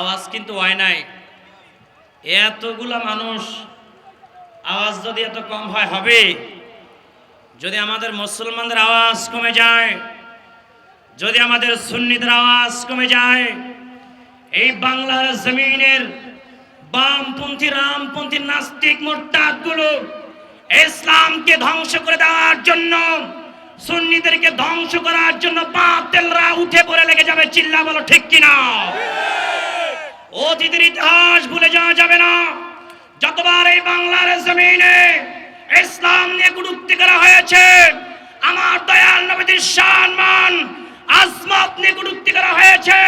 আওয়াজ কিন্তু হয় নাই। এতগুলা মানুষ আওয়াজ যদি এত কম হয়, হবে। যদি আমাদের মুসলমানদের আওয়াজ কমে যায়, যদি আমাদের সুন্নিদের আওয়াজ কমে যায়, এই বাংলার জমিনের বামপন্থী, রামপন্থী, নাস্তিক, মোরতাদগুলো ইসলামকে ধ্বংস করে দেওয়ার জন্য, সুন্নিদেরকে ধ্বংস করার জন্য বাতেলরা উঠে পড়ে লেগে যাবে, চিল্লা বলো ঠিক কিনা? অতীতের ইতিহাস ভুলে যাওয়া যাবে না। যতবার এই বাংলার জমিনে ইসলাম নিয়ে গুরুত্ব করা হয়েছে, আমার দয়াল নবীদের সম্মান আজমত নিয়ে গুরুত্ব করা হয়েছে,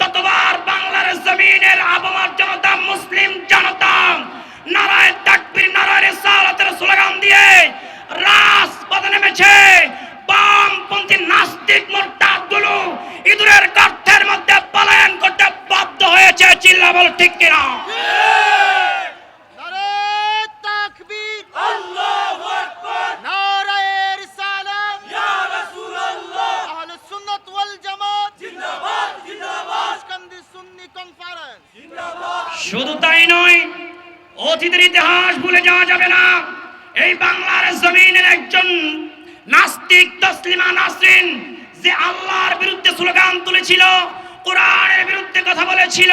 ততবার বাংলার জমিনের আবমার জনতা, মুসলিম জনতা, নারায় তাকবীর, নারায় রিসালাতের স্লোগান দিয়ে রাস রাজপথে নেমেছে। বামপন্থী নাস্তিক মোরতাদগুলো ইঁদুরের গর্তের মধ্যে পলায়ন করতে বাধ্য হয়েছে চিল্লা বল ঠিক কিনা? নারে তাকবীর। আল্লাহু আকবার। নারায়ে রিসালাত ইয়া রাসূলুল্লাহ। আহলে সুন্নাত ওয়াল জামাত। জিন্দাবাদ জিন্দাবাদ। কান্দি সুন্নি কনফারেন্স শুধু তাই নয় অতীতের ইতিহাস ভুলে যাওয়া যাবে না। এই বাংলার জমিনের একজন নাস্তিক তসলিমা নাসরিন যে আল্লাহর বিরুদ্ধে স্লোগান তুলেছিল, কোরআনের বিরুদ্ধে কথা বলেছিল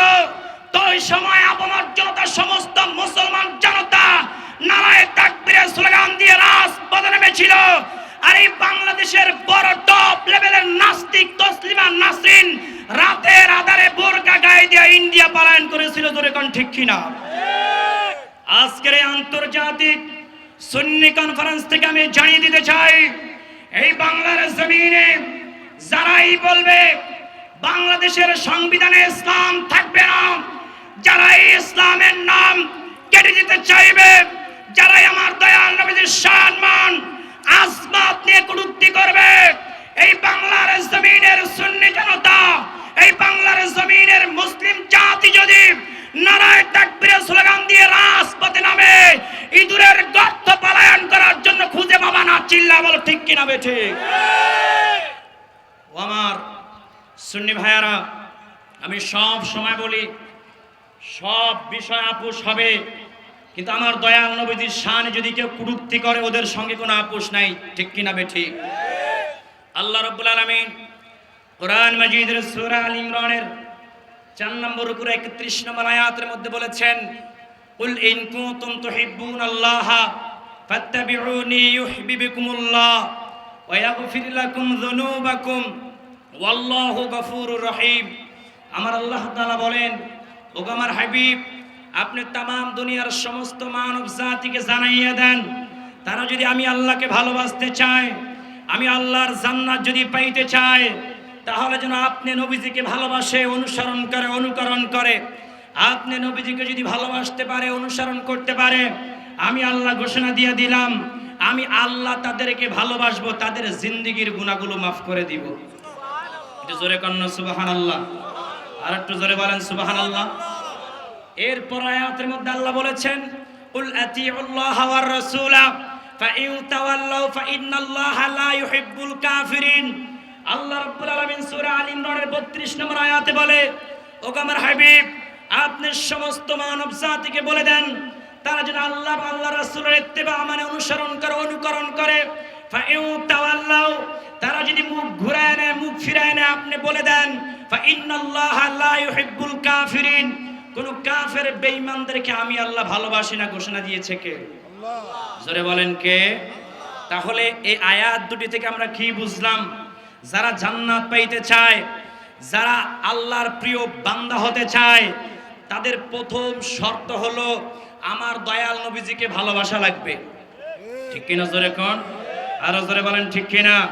তো ওই সময় আপামর জনতা সমস্ত মুসলমান জনতা নারায় তাকবীরের স্লোগান দিয়ে রাজপথে নেমেছিল। আর এই বাংলাদেশের বড় টপ লেভেলের নাস্তিক তসলিমা নাসরিন রাতের আধারে বোরকা গায়ে দিয়ে ইন্ডিয়া পালায়ন করেছিল, জোরে কোন ঠিক কিনা? আজকের এই আন্তর্জাতিক সুন্নি কনফারেন্স থেকে আমি জানিয়ে দিতে চাই, এই বাংলার জমিনে যারাই বলবে বাংলাদেশের সংবিধানে ইসলাম থাকবে না যারা ইসলামের নাম কেটে দিতে চাইবে, যারাই আমার দয়াল নবীদের সম্মান আসমাত নিয়ে কটূক্তি করবে, এই বাংলার জমিনের সুন্নি জনতা, এই বাংলার জমিনের মুসলিম জাতি যদি নারায় তাকবীরের স্লোগান দিয়ে রাজপথে নামে, ইঁদুরের গর্ত পালায়ন করার জন্য খুঁজে বাবা না চিল্লা বলো ঠিক কিনা বেঠে। ও আমার সুন্নি ভাইয়ারা, আমি সব সময় বলি, সব বিষয় আপোষ হবে, কিন্তু আমার দয়াল নবীজির শান যদি কেউ কুরুক্তি করে, ওদের সঙ্গে কোনো আপোষ নাই, ঠিক কিনা বেঠি? আল্লাহ রব্বুল আলমিন কোরআন মাজিদের সূরা আল ইমরানের চার নম্বর উপরে একত্রিশ নম্বর আয়াতের মধ্যে বলেছেন ইন কুনতুম তুহিব্বুনাল্লাহ ফাত্তাবিউনি ইউহিব্বুকুমুল্লাহ। ওয়া ইয়াগফির লাকুম যুনুবাকুম, ওয়াল্লাহু গফুরুর রহিম। আমার আল্লাহ তাআলা বলেন, ওগো আমার হাবিব, আপনি তামাম দুনিয়ার সমস্ত মানব জাতিকে জানাইয়া দেন। তারা যদি আমি আল্লাহকে ভালোবাসতে চায়, আমি আল্লাহর জান্নাত যদি পাইতে চায়, তাহলে যেন আপনি নবীজিকে ভালোবাসে, অনুসরণ করে, অনুকরণ করে। আপনি নবীজিকে যদি ভালোবাসতে পারে, অনুসরণ করতে পারে, আমি আল্লাহ ঘোষণা দিয়ে দিলাম। আমি আল্লাহ তাদেরকে ভালোবাসবো, তাদের জিন্দিগির গুণাগুলো মাফ করে দিব। একটু জোরে কন্যা সুবাহান আল্লাহ আর একটু জোরে বলেন সুবাহান আল্লাহ এরপর আয়াতের মধ্যে আল্লাহ বলেছেন উল আতিউল্লাহ ওয়ার রাসূলা ফাইন তাওয়াল্লাউ ফাইন্নাল্লাহা লা ইউহিব্বুল কাফিরিন। আল্লাহ রাব্বুল আলামিন সূরা আল ইমরানের 32 নম্বর আয়াতে বলে, ওগো আমার হাবিব, আপনি সমস্ত মানব জাতিকে বলে দেন তারা যেন আল্লাহ আল্লাহ রাসূলের ইত্তেবা মানে অনুসরণ করে, অনুকরণ করে তারা যদি মুখ ঘুরায় নেয়, মুখ ফিরায় নেয়, আপনি বলে দেন কাফিরিন, কোন কাফের বেঈমানদেরকে আমি আল্লাহ ভালোবাসি না, ঘোষণা দিয়েছে কে? জোরে বলেন কে? তাহলে এই আয়াত দুটি থেকে আমরা কি বুঝলাম? যারা জান্নাত পাইতে চায়, যারা আল্লাহর প্রিয় বান্দা হতে চায়, তাদের প্রথম শর্ত হলো আমার দয়াল নবীজিকে ভালোবাসা লাগবে। ঠিক কিনা জোরে কোন? আরও জোরে বলেন, ঠিক কিনা?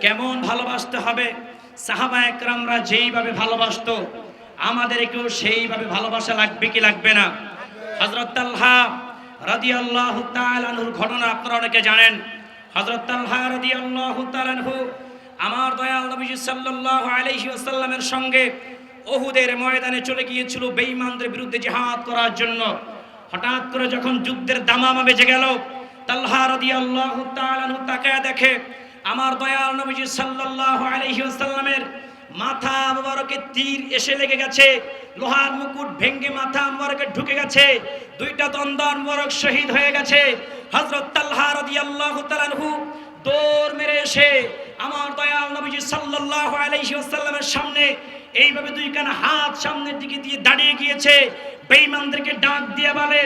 কেমন ভালোবাসতে হবে? সাহাবা একরামরা যেইভাবে ভালোবাসতো আমাদেরকেও সেইভাবে ভালোবাসা লাগবে কি লাগবে না? হযরত তালহা রাদিয়াল্লাহু তাআলা আনহুর ঘটনা আপনারা অনেকে জানেন। হযরত তালহা রাদিয়াল্লাহু তাআলা আনহু আমার দয়াল নবীজি সাল্লাল্লাহু আলাইহি ওয়াসাল্লামের সঙ্গে ওহুদের ময়দানে চলে গিয়েছিল বেঈমানদের বিরুদ্ধে জিহাদ করার জন্য। হঠাৎ করে যখন যুদ্ধের দামামা বেজে গেল তালহা তাকায় দেখে, আমার দয়াল নবীজি সাল্লাল্লাহু আলাইহি মাথা মুবারকে তীর এসে লেগে গেছে, লোহার মুকুট ভেঙ্গে মাথা মুবারকে ঢুকে গেছে, দুইটা দন্দন মুবারক শহীদ হয়ে গেছে। হযরত তালহা রাদিয়াল্লাহু তাআলা আনহু দৌড় মেরে এসে আমার দয়াল নবীজি সাল্লাল্লাহু আলাইহি সামনে এইভাবে দুই কান হাত সামনের দিকে দিয়ে দাঁড়িয়ে গিয়েছে। বেঈমানদেরকে ডাক দিয়ে বলে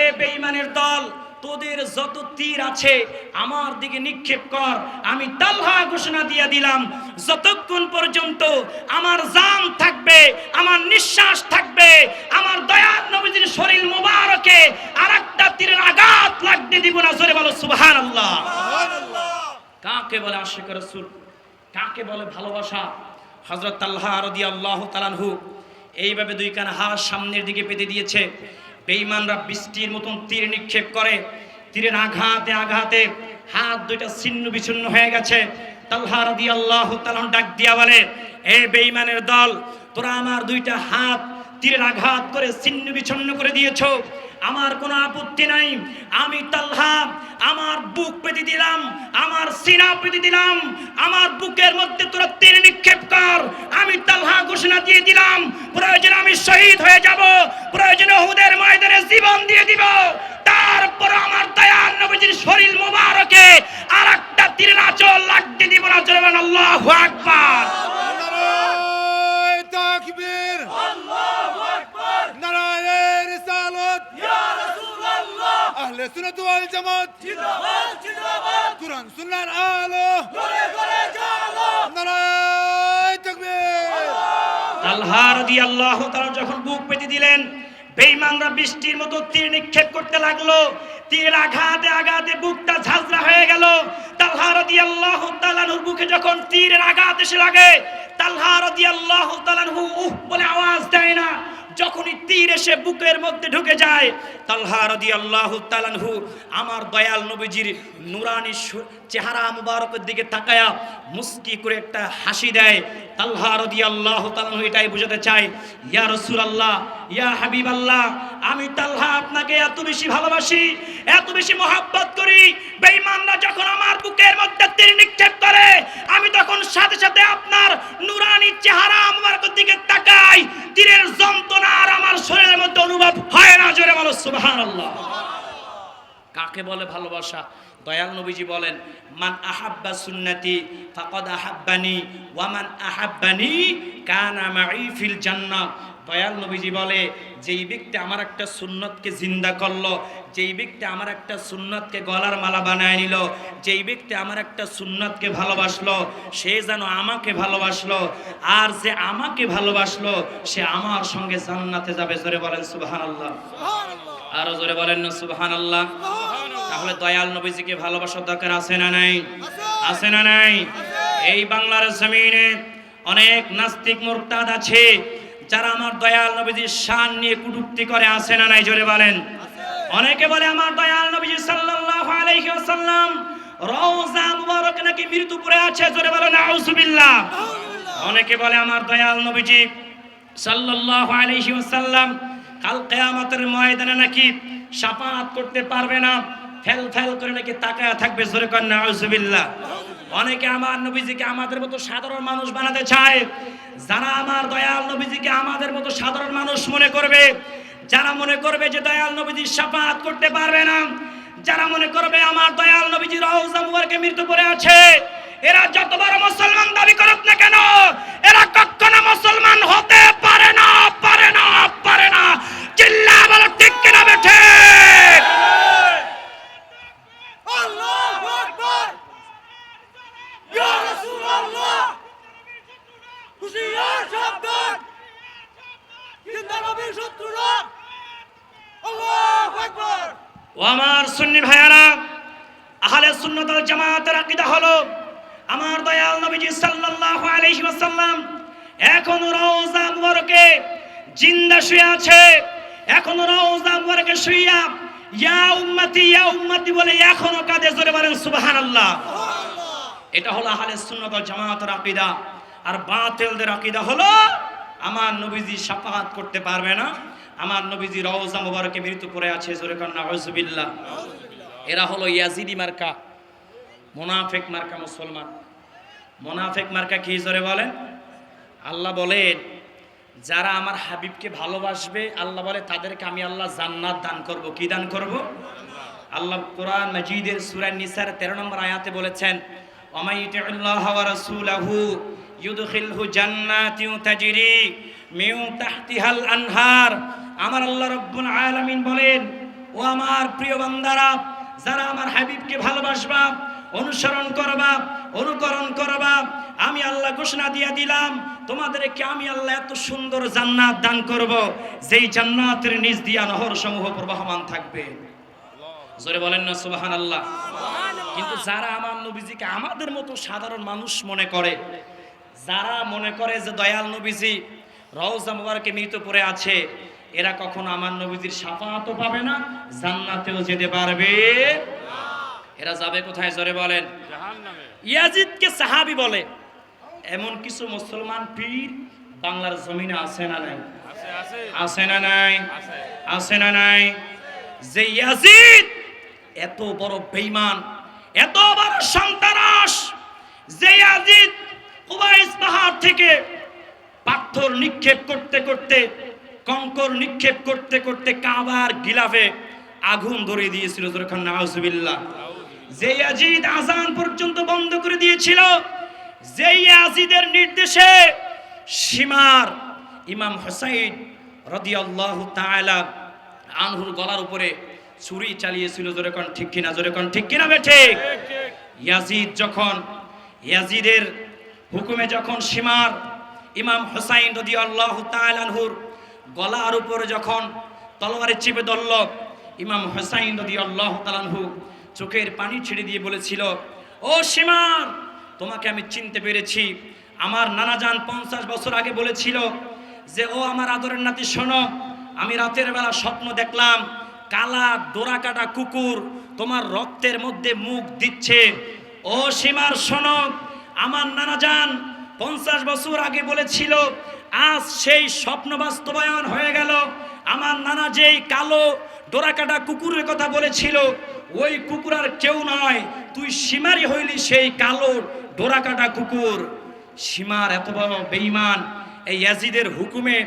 এ বেঈমানের দল তোদের যত তীর আছে আমার দিকে নিক্ষেপ কর। আমি তালহা ঘোষণা দিয়ে দিলাম যতক্ষণ পর্যন্ত আমার জান থাকবে আমার নিঃশ্বাস থাকবে আমার দয়াল নবীজির শরীর মোবারকে আর একটা তীরের আঘাত লাগতে দিব না। জোরে বলো সুবহানাল্লাহ। কাকে বলে আশিক রসুল? কাকে বলে ভালোবাসা? হজরত তাল্লাহ রদি আল্লাহ তালানহু এইভাবে দুই কান হাত সামনের দিকে পেতে দিয়েছে। বেঈমানরা বৃষ্টির মতন তীর নিক্ষেপ করে, তীরের আঘাতে আঘাতে হাত দুইটা ছিন্ন বিচ্ছিন্ন হয়ে গেছে। তাল্লাহ রদি আল্লাহ তালান ডাক দিয়া বলে, এ বেঈমানের দল, তোরা আমার দুইটা হাত তীরের আঘাত করে ছিন্ন বিচ্ছিন্ন করে দিয়েছ। আমার কোনো আপত্তি নাই। আমি তাল্হা আমার বুক পেতে দিলাম আমার সিনা পেতে দিলাম আমার বুকের মধ্যে তোরা তীর নিক্ষেপ কর। আমি তাল্হা ঘোষণা দিয়ে দিলাম প্রয়োজনে আমি শহীদ হয়ে যাব প্রয়োজনে হুদের ময়দানে জীবন দিয়ে দিব। তারপর আমার দয়াল নবীজির শরীর মোবারকে আর একটা তীরের আঁচল লাগতে দিব না চলবে আল্লাহু আকবার। নারায় তাকবীর। নারায় রিসালত আহলে সুন্নাত ওয়াল জামাত। কুরআন সুন্নাহর আলো। নারায় তাকবীর। তালহা রাদিয়াল্লাহু তাআলা যখন বুক পেতে দিলেন বেঈমানরা বৃষ্টির মতো তীর নিক্ষেপ করতে লাগল। তীর আঘাতে আঘাতে বুকটা ঝাঁঝরা হয়ে গেল। তালহা রাদিয়াল্লাহু তাআলার বুকে যখন তীরের আঘাত এসে লাগে তালহা রাদিয়াল্লাহু তাআলাহু উহ বলে আওয়াজ দেয় না। যখনই তীর এসে বুকের মধ্যে ঢুকে যায়, তালহা রাদিয়াল্লাহু তাআলাহু আমার দয়াল নবীজির নুরানি চেহারা মুবারকের দিকে তাকায়া মুস্কি করে একটা হাসি দেয়। তালহা রাদিয়াল্লাহু তাআলাহু এটাই বোঝাতে চাই ইয়া রাসূলুল্লাহ, ইয়া হাবিবাল্লাহ, আমি তালহা আপনাকে এত বেশি ভালোবাসি, এত বেশি মহাব্বত করি। বেঈমানরা যখন আমার বুকের মধ্যে তীর নিক্ষেপ করে, আমি তখন সাথে সাথে আপনার নুরানি চেহারা মুবারকের দিকে তাকাই। তীরের যন্ত্রণা আর আমার শরীরের মধ্যে অনুভব হয় না, জোরে বলো, সুবহানাল্লাহ। কাকে বলে ভালোবাসা? দয়াল নবীজি বলেন, মান আহাব্বা সুন্নতি ফাকদ আহাব্বানি, ওয়া মান আহাব্বানি কানা মাই ফিল জান্নাহ দয়াল নবীজি বলে যেই ব্যক্তি আমার একটা সুন্নতকে জিন্দা করল যেই ব্যক্তি আমার একটা সুন্নতকে গলার মালা বানায় নিল যেই ব্যক্তি আমার একটা সুন্নতকে ভালোবাসলো সে যেন আমাকে ভালোবাসলো আর যে আমাকে ভালোবাসলো সে আমার সঙ্গে জান্নাতে যাবে। জোরে বলেন সুবহানাল্লাহ। আরও জোরে বলেন না সুবহানাল্লাহ। তাহলে দয়াল নবীজিকে ভালোবাসার দরকার আছে না নাই? আছে। না নাই? এই বাংলার জমিনে অনেক নাস্তিক মুরতাদ আছে। যারা আমার দয়াল নবীজির শান নিয়ে কুটুক্তি করে আসে না নাই? জোরে বলেন। অনেকে বলে, আমার দয়াল নবীজি সাল্লাল্লাহু আলাইহি ওয়াসাল্লাম রওজা মুবারক নাকি মৃত্যুপুরে আছে? জোরে বলেন আউযুবিল্লাহ অনেকে বলে, আমার দয়াল নবীজি সাল্লাল্লাহু আলাইহি ওয়াসাল্লাম কাল কিয়ামতের ময়দানে নাকি শাফাত করতে পারবে না? ফেল ফেল করে নাকি তাকায়া থাকবে। জোরে কর নাউজুবিল্লাহ। অনেকে আমার নবীজিকে আমাদের মতো সাধারণ মানুষ বানাতে চায়। যারা আমার দয়াল নবীজিকে আমাদের মতো সাধারণ মানুষ মনে করবে, যারা মনে করবে যে দয়াল নবীজি শাফাত করতে পারবে না, যারা মনে করবে আমার দয়াল নবীজি রওজা মুবারকে মৃত্যু পড়ে আছে, এরা যতবার মুসলমান দাবি করুক না কেন এরা কখনো মুসলমান হতে পারে না পারে না পারে না চিল্লা বলো ঠিক কিনা বেঠে আল্লাহু আকবার ইয়া রাসূলুল্লাহ হুশিয়ার সাবধান জিন্দা নবীর শত্রুরা আল্লাহু আকবার ও আমার সুন্নি ভাইয়ারা আহলে সুন্নাত ওয়াল জামাতের আকীদা হলো আমার দয়াল নবীজি সাল্লাল্লাহু আলাইহি ওয়াসাল্লাম এখনও রওজা মুবারকে জিন্দা শুয়ে আছে এখনও রওজা শুইয়া, ইয়া উম্মতি ইয়া উম্মতি বলে এখনও কাঁদে, জোরে বলেন, সুবহানাল্লাহ। এটা হলো আহলে সুন্নাত ওয়াল জামাতের আকীদা। আর বাতিলদের আকীদা হলো, আমার নবীজি শাফাআত করতে পারবে না। আমার নবীজি রওজা মুবারকে মৃত্যু পড়ে আছে, জোরে কর নাউজুবিল্লাহ। এরা হলো ইয়াজিদি মার্কা, মুনাফিক মার্কা মুসলমান। মুনাফিক মার্কা কি, জোরে বলেন? আল্লাহ বলেন যারা আমার হাবিবকে ভালোবাসবে, আল্লাহ বলে, তাদেরকে আমি আল্লাহ জান্নাত দান করব। কি দান করব? আল্লাহ কোরআন মাজিদের সূরা নিসার 13 নম্বর আয়াতে বলেছেন আমার আল্লাহ রাব্বুল আলামিন বলেন, ও আমার প্রিয় বান্দারা, যারা আমার হাবিবকে ভালোবাসবা অনুসরণ করবা, অনুকরণ করবা। আমি আল্লাহ ঘোষণা দিয়ে দিলাম, তোমাদেরকে আমি আল্লাহ এত সুন্দর জান্নাত দান করব, যেই জান্নাতের নিচ দিয়া নহর সমূহ প্রবাহমান থাকবে। জোরে বলেন না সুবাহান আল্লাহ কিন্তু যারা আমার নবীজিকে আমাদের মতো সাধারণ মানুষ মনে করে, যারা মনে করে যে দয়াল নবীজি রওজা মুবারকে মৃত পড়ে আছে, এরা কখনো আমার নবীজির সাফাতও পাবে না, জান্নাতেও যেতে পারবে। এরা যাবে কোথায়? জোরে বলেন। ইয়াজিদকে সাহাবি বলে এমন কিছু মুসলমান পীর বাংলার জমিনে আছে না নাই? আছে না নাই? আছে। না নাই? যে ইয়াজিদ এত বড় বেঈমান এত বড় সন্তানাস যে ইয়াজিদ কুবাইস পাহাড় থেকে পাথর নিক্ষেপ করতে করতে কঙ্কর নিক্ষেপ করতে করতে কাবার গিলাফে আগুন ধরে দিয়েছিল। যখন নাউজুবিল্লাহ। যে ইয়াজিদ আজান পর্যন্ত বন্ধ করে দিয়েছিল যে ইয়াজিদের নির্দেশে সীমার ইমাম হোসাইন রাদিয়াল্লাহু তাআলা আনহুর গলার উপরে ছুরি চালিয়েছিল, জোরে কোন ঠিক কিনা, জোরে কোন ঠিক কিনা ঠিক? ইয়াজিদ যখন, ইয়াজিদের হুকুমে যখন সীমার ইমাম হোসাইন রাদিয়াল্লাহু তাআলা আনহুর গলার উপরে যখন তলোয়ারে চেপে ধরল, ইমাম হোসাইন রাদিয়াল্লাহু তাআলা আনহু চোখের পানি ছেড়ে দিয়ে বলেছিল, ও সীমার তোমাকে আমি চিনতে পেরেছি। আমার নানাজান পঞ্চাশ বছর আগে বলেছিল যে, ও আমার আদরের নাতি, শোনো, আমি রাতের বেলা স্বপ্ন দেখলাম, কালা ডোরা কাটা কুকুর তোমার রক্তের মধ্যে মুখ দিচ্ছে। ও সীমার শোনো, আমার নানাজান পঞ্চাশ বছর আগে বলেছিল, আজ সেই স্বপ্ন বাস্তবায়ন হয়ে গেল। আমার নানা যেই কালো ডোরাকাটা কুকুরের কথা বলেছিল, ওই কুকুর আর কেউ নয়, তুই সীমারি হইলি সেই কালো ডোরাকাটা কুকুর। সীমার এত বড় বেঈমান এই ইয়াজিদের হুকুমে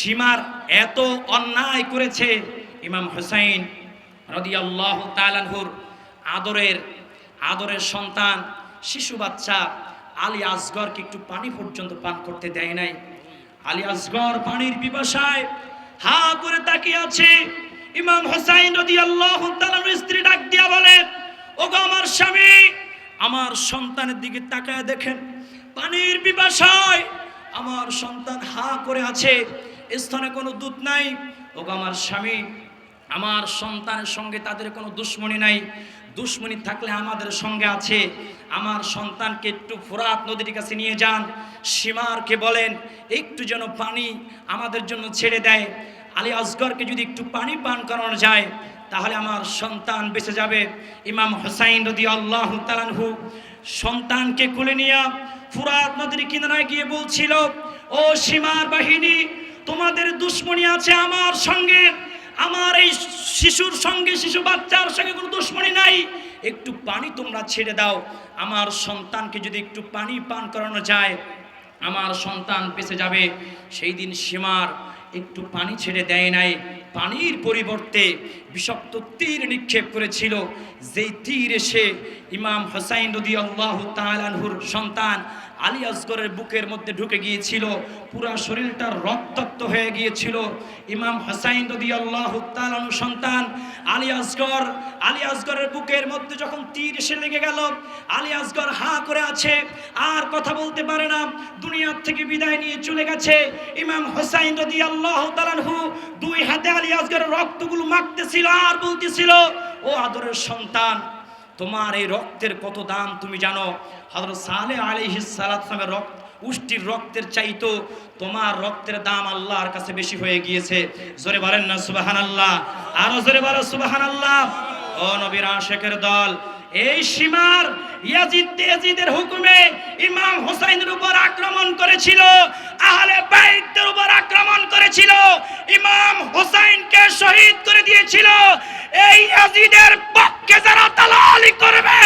সীমার এত অন্যায় করেছে ইমাম হুসাইন রাদিয়াল্লাহু তাআলাহুর আদরের আদরের সন্তান, শিশু বাচ্চা আলী আসগরকে একটু পানি পর্যন্ত পান করতে দেয় নাই। আলী আসগর পানির পিপাসায় হা করে তাকিয়ে আছে। ইমাম হোসাইন রাদিয়াল্লাহু তাআলার স্ত্রী ডাক দিয়া বলে, ওগো আমার স্বামী, আমার সন্তানের দিকে তাকায় দেখেন। পানির পিপাসায় আমার সন্তান হা করে আছে, স্থানে কোনো দুধ নাই। ওগো আমার স্বামী, আমার সন্তানের সঙ্গে তাদের কোনো দুশ্মনী নাই। দুশ্মনী থাকলে আমাদের সঙ্গে আছে। আমার সন্তানকে একটু ফোরাত নদীর কাছে নিয়ে যান। সীমারকে বলেন, একটু যেন পানি আমাদের জন্য ছেড়ে দেয়। আলী আসগরকে যদি একটু পানি পান করানো যায়, তাহলে আমার সন্তান বেঁচে যাবে। ইমাম হোসাইন রদি আল্লাহ তালানহু সন্তানকে কুলে নিয়ে ফুরাত নদীর কিনারায় গিয়ে বলছিল, ও সীমার বাহিনী, তোমাদের দুশ্মনী আছে আমার সঙ্গে। আমার এই শিশুর সঙ্গে, শিশু বাচ্চার সঙ্গে কোনো দুশ্মনী নাই। একটু পানি তোমরা ছেড়ে দাও। আমার সন্তানকে যদি একটু পানি পান করানো যায়, আমার সন্তান বেঁচে যাবে। সেই দিন সীমার একটু পানি ছেড়ে দেয় নাই। পানির পরিবর্তে বিষাক্ত তীর নিক্ষেপ করেছিল। যেই তীর এসে ইমাম হোসাইন রদি আল্লাহ তালানহুর সন্তান আলী আসগরের বুকের মধ্যে ঢুকে গিয়েছিল, পুরা শরীরটা রক্তাক্ত হয়ে গিয়েছিল। ইমাম হোসাইন রদি আল্লাহ সন্তান আলী আসগর, আলী আসগরের বুকের মধ্যে যখন তীর এসে লেগে গেল, আলী আসগর হা করে আছে, আর কথা বলতে পারে না, দুনিয়ার থেকে বিদায় নিয়ে চলে গেছে। ইমাম হোসাইন রদি আল্লাহ তালানহু দুই হাতে আলী আসগরের রক্তগুলো মাখতেছিল আর বলতেছিল, ও আদরের সন্তান তোমার এই রক্তের কত দাম তুমি জানো? হাজর সালে আলাইহিস সালামের রক্ত উষ্টির রক্তের চাইতো তোমার রক্তের দাম আল্লাহর কাছে বেশি হয়ে গিয়েছে। জোরে বলেন না সুবাহান আল্লাহ আরও জোরে বলো, সুবহানাল্লাহ। ও নবীর আশেকের দল এই সীমার ইয়াজিদ ইয়াজিদের হুকুমে ইমাম হোসাইনের উপর আক্রমণ করেছিল, আহলে বাইতের উপর আক্রমণ করেছিল, ইমাম হোসাইনকে শহীদ করে দিয়েছিল। এই ইয়াজিদের পক্ষে যারা তালালি করবে,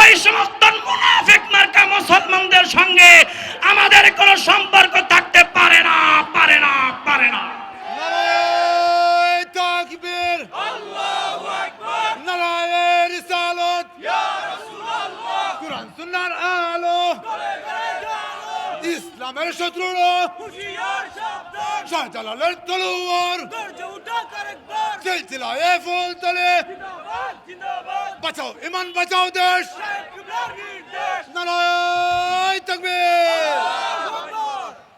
ওই সমস্ত মুনাফিক মার্কা মুসলমানদের সাবধান শাহজালালের তলোয়ার। গর্জে উঠা আরেকবার সিলসিলায়ে ফুল তলে। জিন্দাবাদ জিন্দাবাদ। বাঁচাও ইমান বাঁচাও দেশ। শাহেদ কিবলার নির্দেশ। নারায়ে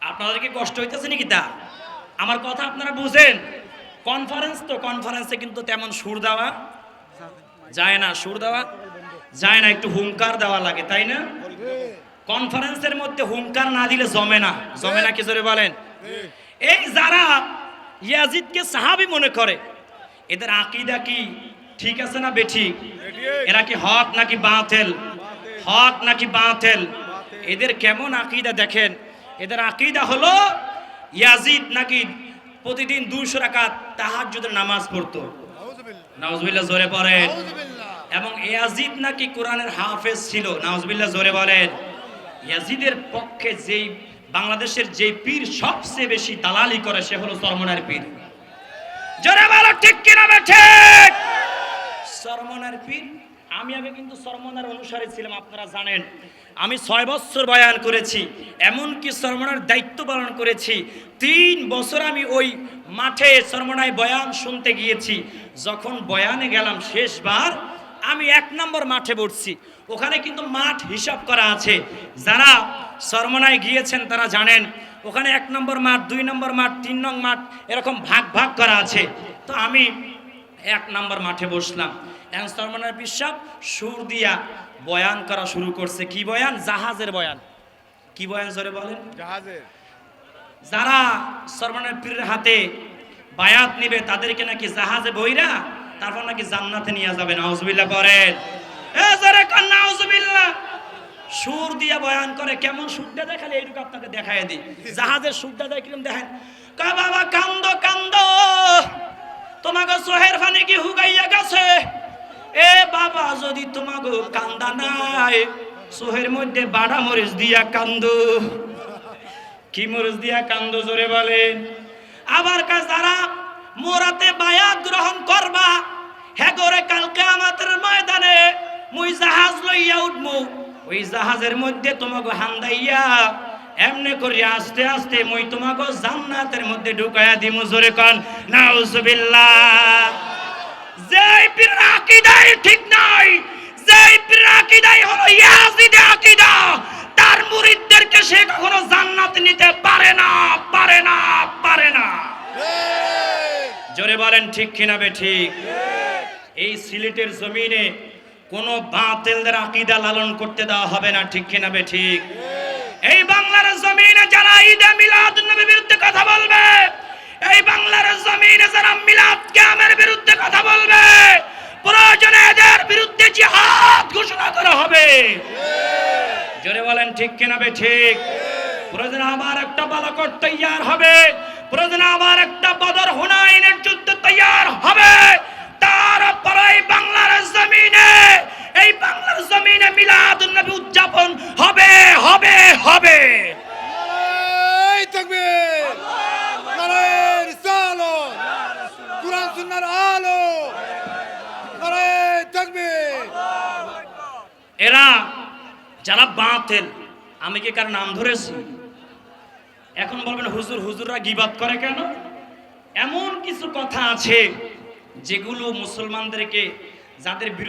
আপনাদের কি কষ্ট হইতেছে নাকি তা? আমার কথা আপনারা বুঝেন। কনফারেন্স তো কনফারেন্সে কিন্তু তেমন সুর দেওয়া যায় না। সুর দেওয়া যায় না একটু হুঙ্কার দেওয়া লাগে তাই না? কনফারেন্সের মধ্যে হুঙ্কার না দিলে জমে না। জমে না কি জোরে বলেন? এই যারা ইয়াজিদকে সাহাবি মনে করে, এদের আকিদা কি? ঠিক আছে না বেঠিক এরা কি হক নাকি বাতিল? হক নাকি বাতিল? এদের কেমন আকিদা দেখেন? এদের আকিদা হলো ইয়াজিদ নাকি প্রতিদিন দুইশো রাকাত তাহাজ্জুদের নামাজ পড়তো। নাউজুবিল্লাহ জোরে পড়েন এবং ইয়াজিদ নাকি কোরআনের হাফেজ ছিল। নাউজুবিল্লাহ জোরে বলেন। ইয়াজিদের পক্ষে যেই বাংলাদেশের যে পীর সবচেয়ে বেশি দালালি করে, সে হলো সরমনার পীর। জোরে বলো, ঠিক কিনা ঠিক? সরমনার পীর, আমি আগে কিন্তু সরমনার অনুসারী ছিলাম, আপনারা জানেন। আমি ছয় বছর বয়ান করেছি, এমনকি সরমনার দায়িত্ব পালন করেছি। তিন বছর আমি ওই মাঠে সরমনায় বয়ান শুনতে গিয়েছি। যখন বয়ানে গেলাম শেষবার, আমি এক নম্বর মাঠে বসছি। ওখানে কিন্তু মাঠ হিসাব করা আছে। যারা সরমনায় গিয়েছেন তারা জানেন ওখানে এক নম্বর মাঠ দুই নম্বর মাঠ তিন নং মাঠ এরকম ভাগ ভাগ করা আছে। তো আমি এক নম্বর মাঠে বসলাম। এখন সলমানের বিশ্বাস সুর দিয়া বয়ান করা শুরু করছে। কি বয়ান? জাহাজের বয়ান। কি বয়ান জোরে বলেন? জাহাজের। যারা সলমানের পীরের হাতে বায়াত নিবে তাদেরকে নাকি জাহাজে বইরা তারপর নাকি জান্নাতে নিয়ে যাবে নাউজুবিল্লাহ করেন সুর দিয়া বয়ান করে, কেমন সুরটা দেখালে এইটুকু আপনাকে দেখাই দিই। জাহাজের সুরটা দেখলাম দেখেন? কা বাবা, কান্দ কান্দ। তোমাকে সোহের ফানি কি হুগাইয়া গেছে? এ বাবা, যদি তোমাকে কান্দা নাই, সোহের মধ্যে বাড়া মরিচ দিয়া কান্দো। কি মরিচ দিয়া কান্দ, জোরে বলেন? আবার কাজ যারা মোরাতে বায়াত গ্রহণ করবা হ্যাঁ করে কালকে আমাদের ময়দানে মুই জাহাজ লইয়া উঠবো ওই জাহাজের মধ্যে তোমাকে হান্দাইয়া এমনি করি আস্তে আস্তে মুই তোমাকে জান্নাতের মধ্যে ঢুকাইয়া দিমু জোরে কন। নাউজুবিল্লাহ। যেই আকীদাই ঠিক নাই যেই আকীদাই হলো ইয়াজিদি আকীদা তার মুরিদদেরকে সে কখনো জান্নাত নিতে পারে না পারে না পারে না। জোরে বলেন ঠিক কিনা বে ঠিক? এই সিলেটের জমিনে কোনো বাতিলদের আকীদা লালন করতে দেওয়া হবে না, ঠিক কিনা বে ঠিক? এই বাংলার জমিনে যারা ঈদে মিলাদ নবীর বিরুদ্ধে কথা বলবে, এই বাংলার জমিনে যারা মিলাদ কিয়ামের বিরুদ্ধে কথা বলবে, প্রয়োজনে এদের বিরুদ্ধে জিহাদ ঘোষণা করা হবে। জোরে বলেন, ঠিক কিনা বে ঠিক? প্রয়োজনে আবার একটা বালাকট তৈয়ার হবে, প্রয়োজনে আবার একটা বদর হুনাইনের যুদ্ধ তৈয়ার হবে তারপরে এই বাংলার জমিনে এই বাংলার জমিনে মিলাদ নবী উদযাপন হবে হবে হবে। এরা যারা বাঁতেল আমি কি কার নাম ধরেছি? এখন বলবেন হুজুর হুজুররা গিবাদ করে কেন? এমন কিছু কথা আছে যেগুলো মুসলমানদেরকে যাদের বিরুদ্ধে